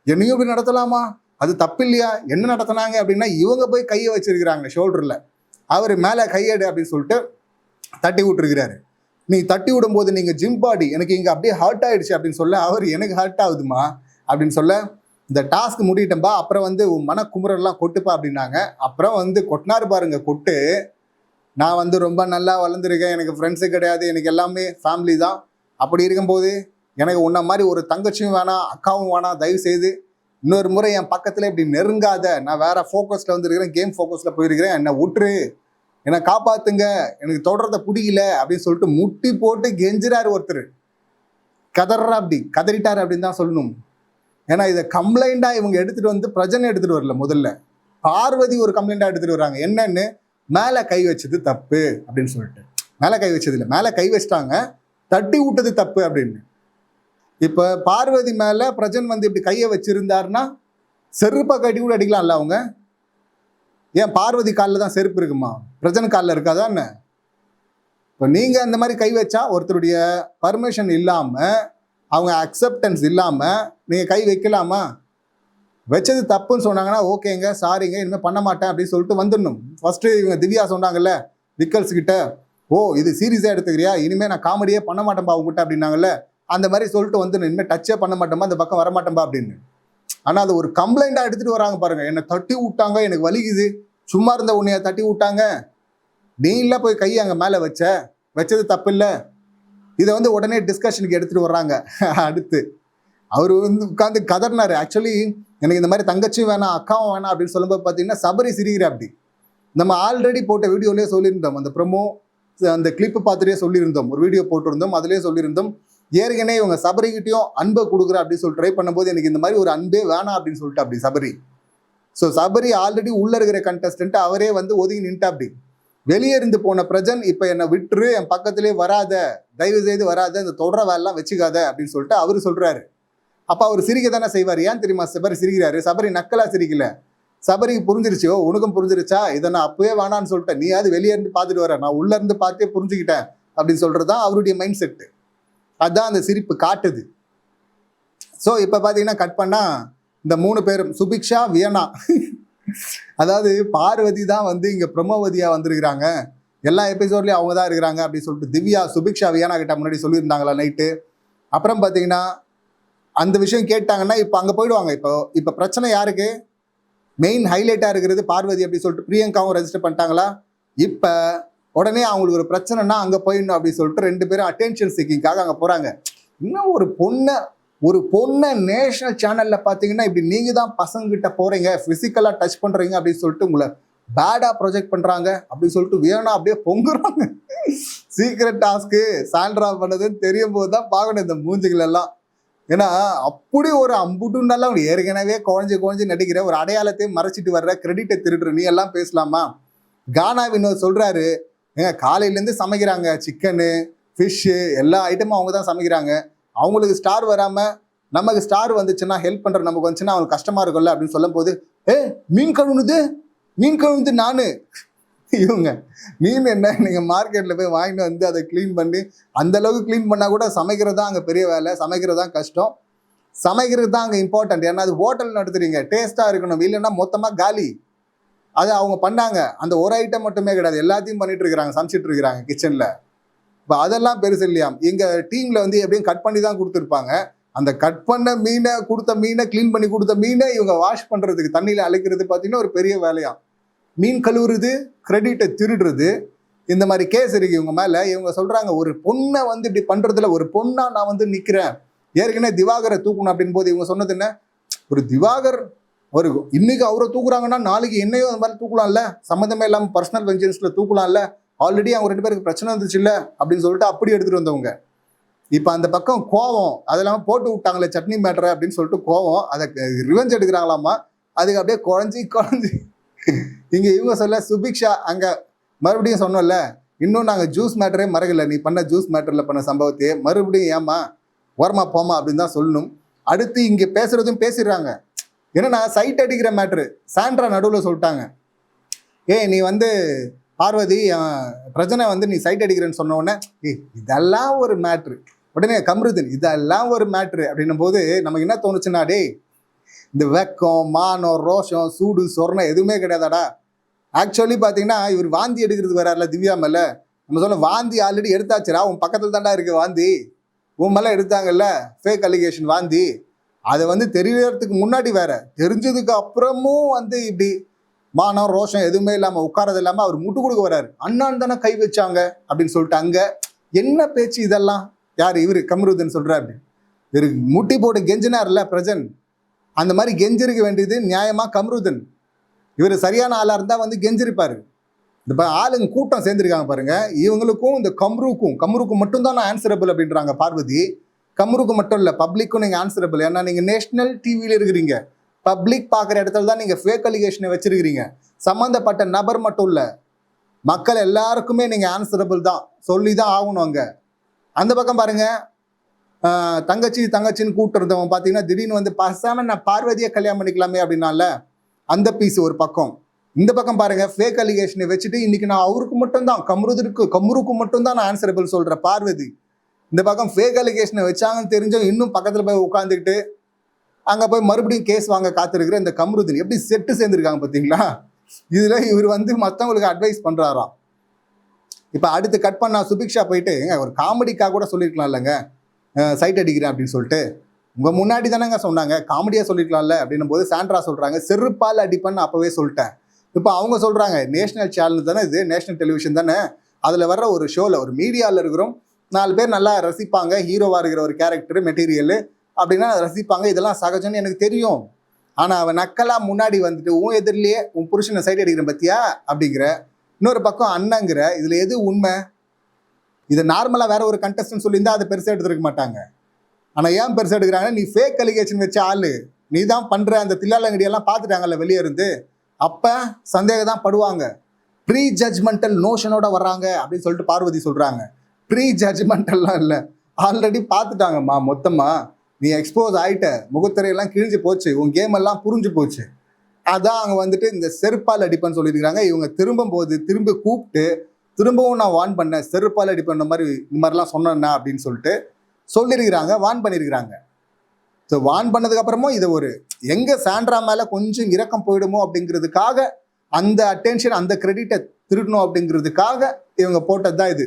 என்னையும் இப்படி நடத்தலாமா? அது தப்பு இல்லையா? என்ன நடத்தினாங்க அப்படின்னா இவங்க போய் கையை வச்சிருக்கிறாங்க ஷோல்டரில் அவர் மேலே கையெடு அப்படின்னு சொல்லிட்டு தட்டி விட்டுருக்கிறாரு. நீ தட்டி விடும்போது நீங்கள் ஜிம் பாடி எனக்கு இங்கே அப்படியே ஹர்ட் ஆகிடுச்சு அப்படின்னு சொல்ல அவர் எனக்கு ஹர்ட் ஆகுதுமா? அப்படின்னு சொல்ல இந்த டாஸ்க் முடியிட்டம்பா அப்புறம் வந்து உன் மன குமுறெல்லாம் கொட்டுப்பா அப்படின்னாங்க. அப்புறம் வந்து கொட்டினார் பாருங்க கொட்டு. நான் வந்து ரொம்ப நல்லா வளர்ந்துருக்கேன். எனக்கு ஃப்ரெண்ட்ஸு கிடையாது. எனக்கு எல்லாமே ஃபேமிலி தான். அப்படி இருக்கும்போது எனக்கு உன்ன மாதிரி ஒரு தங்கச்சியும் வேணாம் அக்காவும் வேணாம் தயவு செய்து இன்னொரு முறை என் பக்கத்தில் இப்படி நெருங்காத நான் வேற ஃபோக்கஸில் வந்துருக்கிறேன் கேம் ஃபோக்கஸில் போயிருக்கிறேன் என்னை விட்டுரு என்னை காப்பாத்துங்க எனக்கு தொடர்றத பிடிக்கல அப்படின்னு சொல்லிட்டு முட்டி போட்டு கெஞ்சுறாரு ஒருத்தர். கதறா அப்படி கதறிட்டார் அப்படின்னு தான் சொல்லணும். ஏன்னா இதை கம்ப்ளைண்டாக இவங்க எடுத்துகிட்டு வந்து பிரஜனை எடுத்துகிட்டு வரல முதல்ல. பார்வதி ஒரு கம்ப்ளைண்டாக எடுத்துகிட்டு வராங்க. என்னன்னு மேலே கை வச்சது தப்பு அப்படின்னு சொல்லிட்டு. மேலே கை வச்சது இல்லை. மேலே கை வச்சிட்டாங்க. தட்டி விட்டது தப்பு அப்படின்னு. இப்போ பார்வதி மேலே பிரஜன் வந்து இப்படி கையை வச்சிருந்தாருன்னா செருப்பை கட்டி கூட அடிக்கலாம்ல அவங்க? ஏன் பார்வதி காலில் தான் செருப்பு இருக்குமா? பிரஜன் காலில் இருக்காதா என்ன? இப்போ நீங்கள் அந்த மாதிரி கை வச்சா ஒருத்தருடைய பர்மிஷன் இல்லாமல் அவங்க அக்செப்டன்ஸ் இல்லாமல் நீங்கள் கை வைக்கலாமா? வச்சது தப்புன்னு சொன்னாங்கன்னா ஓகேங்க சாரிங்க இனிமேல் பண்ண மாட்டேன் அப்படின்னு சொல்லிட்டு வந்துடணும். ஃபஸ்ட்டு இவங்க திவ்யா சொன்னாங்கல்ல விக்கல்ஸ் கிட்ட ஓ இது சீரியஸாக எடுத்துக்கிறியா? இனிமேல் நான் காமெடியே பண்ண மாட்டேன்பா அவங்ககிட்ட அப்படின்னாங்கல்ல அந்த மாதிரி சொல்லிட்டு வந்துடணும். இனிமேல் டச்சே பண்ண மாட்டேன்பா அந்த பக்கம் வரமாட்டேன்பா அப்படின்னு. ஆனால் அது ஒரு கம்ப்ளைண்ட்டாக எடுத்துகிட்டு வராங்க பாருங்க. என்னை தட்டி விட்டாங்க எனக்கு வலிக்குது. சும்மா இருந்த உன்னைய தட்டி விட்டாங்க. நீ இல்லை போய் கையை அங்கே மேலே வச்ச. வச்சது தப்பு இல்லை இதை வந்து உடனே டிஸ்கஷனுக்கு எடுத்துகிட்டு வர்றாங்க. அடுத்து. அவர் வந்து உட்காந்து கதறினாரு. ஆக்சுவலி எனக்கு இந்த மாதிரி தங்கச்சியும் வேணாம் அக்காவும் வேணாம் அப்படின்னு சொல்லும்போது பார்த்தீங்கன்னா சபரி சிரிக்கிற அப்படி. நம்ம ஆல்ரெடி போட்ட வீடியோலேயே சொல்லியிருந்தோம். அந்த ப்ரொமோ அந்த கிளிப்பு பார்த்துட்டே சொல்லியிருந்தோம். ஒரு வீடியோ போட்டிருந்தோம். அதுலேயே சொல்லியிருந்தோம். ஏற்கனவே இவங்க சபரிக்கிட்டையும் அன்பை கொடுக்குற அப்படின்னு சொல்லி ட்ரை பண்ணும்போது எனக்கு இந்த மாதிரி ஒரு அன்பே வேணாம் அப்படின்னு சொல்லிட்டு அப்படி சபரி. ஸோ சபரி ஆல்ரெடி உள்ள இருக்கிற கண்டஸ்டன்ட் அவரே வந்து ஒதுங்கி நின்ட்டா அப்படி. வெளியே இருந்து போன பிரஜன் இப்போ என்னை விட்டுரு என் பக்கத்திலே வராத தயவு செய்து வராத இந்த தொடர வேலைலாம் வச்சுக்காத அப்படின்னு சொல்லிட்டு அவர் சொல்கிறாரு அப்போ அவர் சிரிக்க தானே செய்வார்? ஏன் தெரியுமா? சபரி சிரிக்கிறாரு. சபரி நக்கலாக சிரிக்கல. சபரிக்கு புரிஞ்சிருச்சோ. உனக்கும் புரிஞ்சிருச்சா? இதை நான் அப்பவே வேணான்னு சொல்லிட்டேன். நீ அது வெளியே இருந்து பார்த்துட்டு வர. நான் உள்ளேருந்து பார்த்தே புரிஞ்சுக்கிட்டேன். அப்படின்னு சொல்கிறது தான் அவருடைய மைண்ட் செட்டு அதுதான் அந்த சிரிப்பு காட்டுது. ஸோ இப்போ பார்த்தீங்கன்னா கட் பண்ணா இந்த மூணு பேரும் சுபிக்ஷா வியனா. அதாவது பார்வதி தான் வந்து இங்கே பிரம்மவதியா வந்திருக்கிறாங்க. எல்லா எபிசோட்லேயும் அவங்க தான் இருக்கிறாங்க அப்படின்னு சொல்லிட்டு திவ்யா சுபிக்ஷா வியனா கிட்ட முன்னாடி சொல்லியிருந்தாங்களா நைட்டு அப்புறம் பார்த்தீங்கன்னா அந்த விஷயம் கேட்டாங்கன்னா இப்போ அங்கே போயிடுவாங்க. இப்போ இப்போ பிரச்சனை யாருக்கு? மெயின் ஹைலைட்டாக இருக்கிறது பார்வதி அப்படி சொல்லிட்டு பிரியங்காவும் ரெஜிஸ்டர் பண்ணிட்டாங்களா? இப்போ உடனே அவங்களுக்கு ஒரு பிரச்சனைனா அங்கே போயிடணும் அப்படின்னு சொல்லிட்டு ரெண்டு பேரும் அட்டென்ஷன் சீக்கிங்காக அங்கே போகிறாங்க இன்னும் ஒரு பொண்ணை ஒரு பொண்ணை நேஷனல் சேனலில் பார்த்தீங்கன்னா இப்படி நீங்கள் தான் பசங்கக்கிட்ட போகிறீங்க ஃபிசிக்கலாக டச் பண்ணுறீங்க அப்படின்னு சொல்லிட்டு உங்களை பேடாக ப்ரொஜெக்ட் பண்ணுறாங்க அப்படின்னு சொல்லிட்டு வேணா அப்படியே பொங்குறாங்க. சீக்ரெட் டாஸ்க்கு சாண்ட்ரா பண்ணதுன்னு தெரியும் போது தான் பார்க்கணும் இந்த மூஞ்சிகள் எல்லாம். ஏன்னா அப்படி ஒரு அம்புட்டுன்னெல்லாம் ஏற்கனவே குழஞ்சி குழஞ்சி நடிக்கிற ஒரு அடையாளத்தையும் மறைச்சிட்டு வர்ற கிரெடிட்டை திருடுற நீ எல்லாம் பேசலாமா? கானா வினோத் சொல்கிறாரு ஏங்க காலையிலேருந்து சமைக்கிறாங்க சிக்கனு ஃபிஷ்ஷு எல்லா ஐட்டமும் அவங்க தான் சமைக்கிறாங்க. அவங்களுக்கு ஸ்டார் வராமல் நமக்கு ஸ்டார் வந்துச்சுன்னா ஹெல்ப் பண்ணுற நமக்கு வந்துச்சுன்னா அவங்களுக்கு கஷ்டமாக இருக்கும்ல அப்படின்னு சொல்லும் போது ஏ மீன் கழுவுனது? மீன் கழுவுனது நான்? இவங்க. மீன் என்ன நீங்கள் மார்க்கெட்டில் போய் வாங்கிட்டு வந்து அதை க்ளீன் பண்ணி அந்த அளவுக்கு க்ளீன் பண்ணால் கூட சமைக்கிறது தான் அங்கே பெரிய வேலை சமைக்கிறது தான் கஷ்டம். சமைக்கிறது தான் அங்கே இம்பார்ட்டன்ட் ஏன்னா அது ஹோட்டல் நடத்துறீங்க. டேஸ்ட்டாக இருக்கணும். இல்லைன்னா மொத்தமாக காலி. அது அவங்க பண்ணாங்க. அந்த ஒரு ஐட்டம் மட்டுமே கிடையாது. எல்லாத்தையும் பண்ணிட்டு இருக்கிறாங்க. சமைச்சிட்டு இருக்கிறாங்க கிச்சனில் இப்போ அதெல்லாம் பெருசு இல்லையா எங்கள் டீமில் வந்து எப்படியும் கட் பண்ணி தான் கொடுத்துருப்பாங்க. அந்த கட் பண்ண மீனை கொடுத்த மீனை க்ளீன் பண்ணி கொடுத்த மீனை இவங்க வாஷ் பண்ணுறதுக்கு தண்ணியில் அழைக்கிறது பார்த்தீங்கன்னா ஒரு பெரிய வேலையாக மீன் கழுவுறது கிரெடிட்டை திருடுறது இந்த மாதிரி கேஸ் இருக்கு இவங்க மேலே. இவங்க சொல்கிறாங்க ஒரு பொண்ணை வந்து இப்படி பண்ணுறதுல ஒரு பொண்ணாக நான் வந்து நிற்கிறேன் ஏற்கனவே திவாகரை தூக்கணும் அப்படின்னு போது இவங்க சொன்னது என்ன? ஒரு திவாகர் ஒரு இன்னைக்கு அவரை தூக்குறாங்கன்னா நாளைக்கு என்னையோ அந்த மாதிரி தூக்கலாம்ல? சம்மந்தமே இல்லாமல் பர்சனல் வெஞ்சன்ஸில் தூக்கலாம்ல? ஆல்ரெடி அவங்க ரெண்டு பேருக்கு பிரச்சனை இருந்துச்சுல்ல அப்படின்னு சொல்லிட்டு அப்படி எடுத்துகிட்டு வந்தவங்க. இப்போ அந்த பக்கம் கோவம். அதெல்லாம் போட்டு விட்டாங்களே சட்னி மேட்ரு அப்படின்னு சொல்லிட்டு கோவம். அதை ரிவெஞ்ச் எடுக்கிறாங்களாமா? அதுக்கு அப்படியே குழஞ்சி குழஞ்சி இங்கே இவங்க சொல்ல சுபிக்ஷா அங்கே மறுபடியும் சொன்னோம்ல இன்னும் நாங்கள் ஜூஸ் மேட்டரே மறக்கல. நீ பண்ண ஜூஸ் மேட்டரில் பண்ண சம்பவத்தையே மறுபடியும் ஏமா ஓரமா போமா அப்படின்னு தான் சொல்லணும். அடுத்து இங்கே பேசுறதும் பேசிடுறாங்க. என்னன்னா சைட் அடிக்கிற மேட்ரு சாண்ட்ரா நடுவில் சொல்லிட்டாங்க. ஏய் நீ வந்து பார்வதி பிரஜனை வந்து நீ சைட் அடிக்கிறேன்னு சொன்ன உடனே ஏய் இதெல்லாம் ஒரு மேட்ரு உடனே கம்ருதன் இதெல்லாம் ஒரு மேட்ரு அப்படின்னும் போது நமக்கு என்ன தோணுச்சுன்னா டேய் இந்த வெக்கம் மானம் ரோஷம் சூடு சொர்ணம் எதுவுமே கிடையாதாடா? ஆக்சுவலி பார்த்தீங்கன்னா இவர் வாந்தி எடுக்கிறது வராருல திவ்யா மேலே. நம்ம சொல்ல வாந்தி ஆல்ரெடி எடுத்தாச்சுரா உன் பக்கத்தில் தான்டா இருக்கு வாந்தி. உன் மேலே எடுத்தாங்கல்ல ஃபேக் அலிகேஷன் வாந்தி. அதை வந்து தெரியறதுக்கு முன்னாடி வேற. தெரிஞ்சதுக்கு அப்புறமும் வந்து இப்படி மானம் ரோஷம் எதுவுமே இல்லாமல் உட்காரது இல்லாமல் அவர் முட்டு கொடுக்க வர்றாரு அண்ணான் தானே கை வச்சாங்க அப்படின்னு சொல்லிட்டு அங்கே என்ன பேச்சு இதெல்லாம்? யார்? இவர் கமருதன் சொல்கிறாரு இவரு முட்டி போட்டு கெஞ்சினார்ல பிரஜன். அந்த மாதிரி கெஞ்சிருக்க வேண்டியது நியாயமாக கம்ருதன். இவர் சரியான ஆளாக இருந்தால் வந்து கெஞ்சிருப்பாரு. இந்த ஆளுங்க கூட்டம் சேர்ந்துருக்காங்க பாருங்கள் இவங்களுக்கும் இந்த கம்ருக்கும் கம்ருக்கும் மட்டும்தான் நான் ஆன்சரபிள் அப்படின்றாங்க பார்வதி. கம்ருக்கு மட்டும் இல்லை பப்ளிக்கும் நீங்கள் ஆன்சரபிள் ஏன்னா நீங்கள் நேஷ்னல் டிவியில் இருக்கிறீங்க. பப்ளிக் பார்க்குற இடத்துல தான் நீங்கள் ஃபேக் அலிகேஷனை வச்சுருக்கிறீங்க. சம்மந்தப்பட்ட நபர் மட்டும் இல்லை. மக்கள் எல்லாருக்குமே நீங்கள் ஆன்சரபிள் தான். சொல்லி தான் ஆகணும் அங்கே. அந்த பக்கம் பாருங்கள் தங்கச்சி தங்கச்சின்னு கூப்பிட்டு இருந்தவன் பார்த்தீங்கன்னா திடீர்னு வந்து பசாமல் நான் பார்வதியை கல்யாணம் பண்ணிக்கலாமே அப்படின்னால அந்த பீஸ் ஒரு பக்கம். இந்த பக்கம் பாருங்க ஃபேக் அலிகேஷனை வச்சுட்டு இன்னைக்கு நான் அவருக்கு மட்டும்தான் கம்ருதருக்கு கம்ருக்கு மட்டும்தான் நான் ஆன்சரபிள் சொல்கிறேன் பார்வதி. இந்த பக்கம் ஃபேக் அலிகேஷனை வச்சாங்கன்னு தெரிஞ்சோம் இன்னும் பக்கத்தில் போய் உட்காந்துக்கிட்டு அங்கே போய் மறுபடியும் கேஸ் வாங்க காத்திருக்கிற இந்த கம்ருதின் எப்படி செட்டு சேர்ந்துருக்காங்க பார்த்தீங்களா? இதில் இவர் வந்து மற்றவங்களுக்கு அட்வைஸ் பண்ணுறாராம் இப்போ அடுத்து கட் பண்ணா சுபிக்ஷா போயிட்டு ஒரு காமெடிக்காக கூட சொல்லியிருக்கலாம் இல்லைங்க சைட் அடிக்கிறேன் அப்படின்னு சொல்லிட்டு உங்கள் முன்னாடி தானேங்க சொன்னாங்க. காமெடியா சொல்லிக்கலாம்ல அப்படின்னும் போது சாண்ட்ரா சொல்கிறாங்க செருப்பால் அடிப்பேன்னு அப்போவே சொல்லிட்டேன். இப்போ அவங்க சொல்கிறாங்க நேஷனல் சேனல் தானே இது நேஷனல் டெலிவிஷன் தானே. அதில் வர்ற ஒரு ஷோவில் ஒரு மீடியாவில் இருக்கிறோம். நாலு பேர் நல்லா ரசிப்பாங்க. ஹீரோவாக இருக்கிற ஒரு கேரக்டர் மெட்டீரியல் அப்படின்னா ரசிப்பாங்க. இதெல்லாம் சகஜம்னு எனக்கு தெரியும். ஆனால் அவன் நக்கலாக முன்னாடி வந்துட்டு உன் எதிரிலேயே உன் புருஷனை சைடு அடிக்கிறேன் பத்தியா? அப்படிங்கிற இன்னொரு பக்கம் அண்ணங்கிற இதில் எது உண்மை? இது நார்மலாக வேற ஒரு கண்டஸ்டன் சொல்லியிருந்தா அதை பெருசாக எடுத்துருக்க மாட்டாங்க. ஆனால் ஏன் பெருசாக எடுக்கிறாங்க? நீ ஃபேக் அலிகேஷன் வச்ச ஆளு. நீ தான் பண்ணுற அந்த தில்லாலங்கடியெல்லாம் பார்த்துட்டாங்கல்ல வெளியே இருந்து. அப்போ சந்தேகம் தான் படுவாங்க. ப்ரீ ஜட்ஜ்மெண்டல் நோஷனோட வர்றாங்க அப்படின்னு சொல்லிட்டு பார்வதி சொல்கிறாங்க ப்ரீ ஜட்ஜ்மெண்டல்லாம் இல்லை. ஆல்ரெடி பார்த்துட்டாங்கம்மா மொத்தமாக நீ எக்ஸ்போஸ் ஆகிட்ட முகத்திரையெல்லாம் கிழிஞ்சு போச்சு. உன் கேம் எல்லாம் புரிஞ்சு போச்சு. அதான் அவங்க வந்துட்டு இந்த செருப்பால் அடிப்பேன்னு சொல்லியிருக்கிறாங்க. இவங்க திரும்பும் போது திரும்ப கூப்பிட்டு திரும்பவும் நான் வான் பண்ணேன் செருப்பால் அடிப்பேன் இந்த மாதிரி இந்த மாதிரிலாம் சொன்னேன்னா அப்படின்னு சொல்லிட்டு சொல்லியிருக்கிறாங்க வான் பண்ணியிருக்கிறாங்க. ஸோ வான் பண்ணதுக்கப்புறமும் இதை ஒரு எங்கே சாண்ட்ரா மேலே கொஞ்சம் இரக்கம் போயிடுமோ அப்படிங்கிறதுக்காக அந்த அட்டென்ஷன் அந்த கிரெடிட்டை திருடணும் அப்படிங்கிறதுக்காக இவங்க போட்டது தான் இது.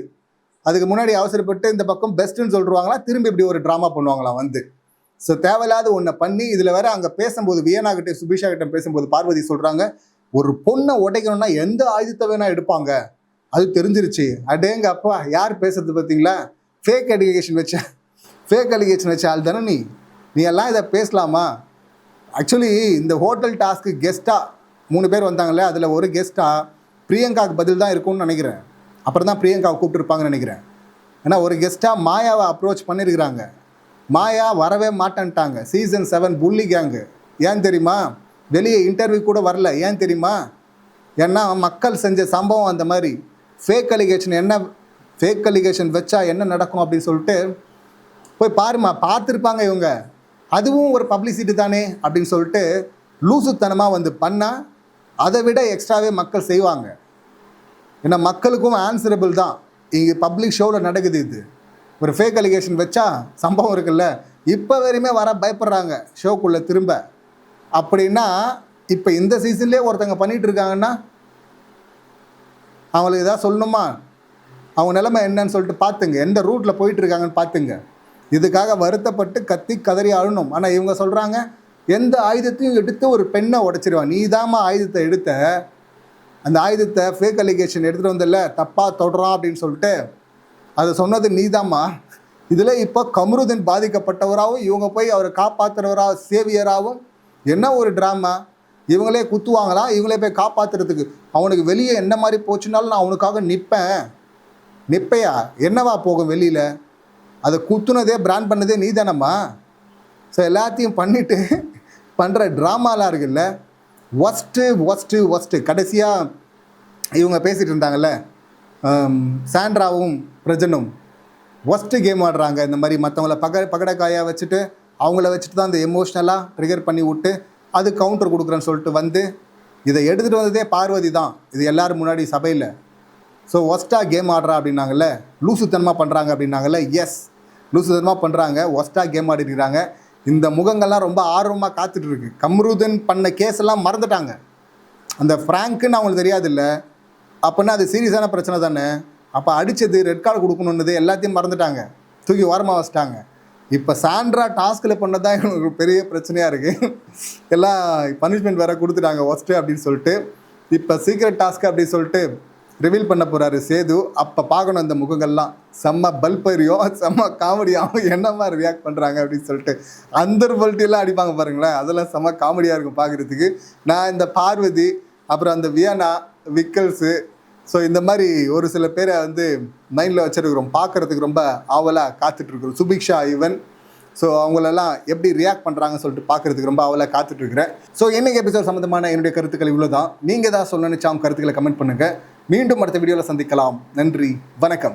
அதுக்கு முன்னாடி அவசரப்பட்டு இந்த பக்கம் பெஸ்ட்னு சொல்லிடுவாங்களா திரும்பி இப்படி ஒரு ட்ராமா பண்ணுவாங்களாம் வந்து. ஸோ தேவையில்லாத ஒன்றை பண்ணி இதில் வேற அங்கே பேசும்போது வியனா கிட்ட சுபிஷா கிட்ட பேசும்போது பார்வதி சொல்கிறாங்க ஒரு பொண்ணை உடைக்கணும்னா எந்த ஆயுதத்தை வேணால் எடுப்பாங்க? அது தெரிஞ்சிருச்சு. அடேங்க அப்பா யார் பேசுறது பார்த்தீங்களா? ஃபேக் அலிகேஷன் வச்ச ஃபேக் அலிகேஷன் வச்ச ஆள் தானே நீ. நீ எல்லாம் இதை பேசலாமா? ஆக்சுவலி இந்த ஹோட்டல் டாஸ்க்கு கெஸ்ட்டாக மூணு பேர் வந்தாங்கல்ல அதில் ஒரு கெஸ்ட்டாக பிரியங்காவுக்கு பதில் தான் இருக்கும்னு நினைக்கிறேன். அப்புறம் தான் பிரியங்காவை கூப்பிட்டுருப்பாங்கன்னு நினைக்கிறேன். ஏன்னா ஒரு கெஸ்ட்டாக மாயாவை அப்ரோச் பண்ணியிருக்கிறாங்க மாயா வரவே மாட்டேன்ட்டாங்க. சீசன் செவன் புள்ளி கேங்கு ஏன் தெரியுமா? வெளியே இன்டர்வியூ கூட வரல. ஏன் தெரியுமா? ஏன்னா மக்கள் செஞ்ச சம்பவம் அந்த மாதிரி. ஃபேக் அலிகேஷன் என்ன ஃபேக் அலிகேஷன் வச்சா என்ன நடக்கும் அப்படின்னு சொல்லிட்டு போய் பாருமா பார்த்துருப்பாங்க இவங்க. அதுவும் ஒரு பப்ளிசிட்டி தானே அப்படின்னு சொல்லிட்டு லூசுத்தனமாக வந்து பண்ணால் அதை விட எக்ஸ்ட்ராவே மக்கள் செய்வாங்க. ஏன்னா மக்களுக்கும் ஆன்சரபிள் தான். இங்கே பப்ளிக் ஷோவில் நடக்குது இது. ஒரு ஃபேக் அலிகேஷன் வச்சா சம்பவம் இருக்குல்ல இப்போ வரையுமே வர பயப்படுறாங்க ஷோக்குள்ளே திரும்ப. அப்படின்னா இப்போ இந்த சீசன்லேயே ஒருத்தங்க பண்ணிகிட்டு இருக்காங்கன்னா அவங்களுக்கு ஏதாவது சொல்லணுமா? அவங்க நிலைமை என்னன்னு சொல்லிட்டு பார்த்துங்க. எந்த ரூட்டில் போயிட்டு இருக்காங்கன்னு பார்த்துங்க. இதுக்காக வருத்தப்பட்டு கத்தி கதறி அழணும் ஆனால் இவங்க சொல்கிறாங்க எந்த ஆயுதத்தையும் எடுத்து ஒரு பெண்ணை உடச்சிருவான். நீ ஆயுதத்தை எடுத்த. அந்த ஆயுதத்தை ஃபேக் அலிகேஷன் எடுத்துகிட்டு வந்தல தப்பாக தொடுறான் அப்படின்னு சொல்லிட்டு அதை சொன்னது நீதாம்மா. இதில் இப்போ கமருதீன் பாதிக்கப்பட்டவராகவும் இவங்க போய் அவரை காப்பாற்றுறவராக சேவியராகவும் என்ன ஒரு ட்ராமா இவங்களே குத்துவாங்களா? இவங்களே போய் காப்பாற்றுறதுக்கு அவனுக்கு வெளியே என்ன மாதிரி போச்சுனாலும் நான் அவனுக்காக நிற்பேன். நிற்பையா? என்னவா போகும் வெளியில்? அதை குத்துனதே பிராண்ட் பண்ணதே நீ தானம்மா ஸோ எல்லாத்தையும் பண்ணிட்டு பண்ணுற ட்ராமாலாம் இருக்குல்ல? ஒஸ்ட்டு ஒஸ்ட்டு ஒஸ்ட்டு கடைசியாக இவங்க பேசிகிட்டு இருந்தாங்கல்ல? சாண்ட்ராவும் பிரஜனும் ஒஸ்ட்டு கேம் ஆடுறாங்க. இந்த மாதிரி மற்றவங்கள பக பகடக்காயாக வச்சுட்டு அவங்கள வச்சுட்டு தான் இந்த எமோஷ்னலாக ட்ரிகர் பண்ணி விட்டு அது கவுண்டர் கொடுக்குறேன்னு சொல்லிட்டு வந்து இதை எடுத்துகிட்டு வந்ததே பார்வதி தான். இது எல்லோரும் முன்னாடி சபையில். ஸோ ஒஸ்ட்டாக கேம் ஆடுறா அப்படின்னாங்கல்ல லூசுத்தனமாக பண்ணுறாங்க அப்படின்னாங்கல்ல எஸ் லூசுத்தனமாக பண்ணுறாங்க ஒஸ்ட்டாக கேம் ஆடிருக்கிறாங்க இந்த முகங்கள்லாம் ரொம்ப ஆர்வமாக காத்துட்ருக்கு கம்ருதன் பண்ண கேஸெல்லாம் மறந்துட்டாங்க. அந்த ஃப்ராங்க்குன்னு அவங்களுக்கு தெரியாதுல்ல அப்படின்னா அது சீரியஸான பிரச்சனை தானே. அப்போ அடித்தது ரெட் கார்டு கொடுக்கணுன்னது எல்லாத்தையும் மறந்துட்டாங்க. தூக்கி ஓரமாக வச்சிட்டாங்க. இப்போ சாண்ட்ரா டாஸ்கில் பண்ணது தான் எனக்கு பெரிய பிரச்சனையாக இருக்குது எல்லாம் பனிஷ்மெண்ட் வேறு கொடுத்துட்டாங்க ஒஸ்ட்டு அப்படின்னு சொல்லிட்டு. இப்போ சீக்ரெட் டாஸ்க் அப்படின்னு சொல்லிட்டு ரிவீல் பண்ண போகிறாரு சேது. அப்போ பார்க்கணும் அந்த முகங்கள்லாம். செம்ம பல்பரியும் செம்ம காமெடியாகவும் என்ன மாதிரி ரியாக்ட் பண்ணுறாங்க அப்படின்னு சொல்லிட்டு. அந்த பல்ட்டியெல்லாம் அடிப்பாங்க பாருங்களேன். அதெல்லாம் செம்ம காமெடியாக இருக்கும் பார்க்குறதுக்கு. நான் இந்த பார்வதி அப்புறம் அந்த வியனா விக்கல்ஸு ஸோ இந்த மாதிரி ஒரு சில பேரை வந்து மைண்டில் வச்சுருக்கிறோம். பார்க்குறதுக்கு ரொம்ப ஆவலாக காத்துட்ருக்குறோம். சுபிக்ஷா ஈவன் ஸோ அவங்களெல்லாம் எப்படி ரியாக்ட் பண்ணுறாங்கன்னு சொல்லிட்டு பார்க்குறதுக்கு ரொம்ப அவலாக காத்துட்ருக்கிறேன். ஸோ என்னைக்கு எபிசோட் சம்மந்தமான என்னுடைய கருத்துக்கள் இவ்வளோ தான் நீங்கள் தான் சொல்ல நினச்சா கருத்துக்களை கமெண்ட் பண்ணுங்கள் மீண்டும் அடுத்த வீடியோவில் சந்திக்கலாம். நன்றி. வணக்கம்.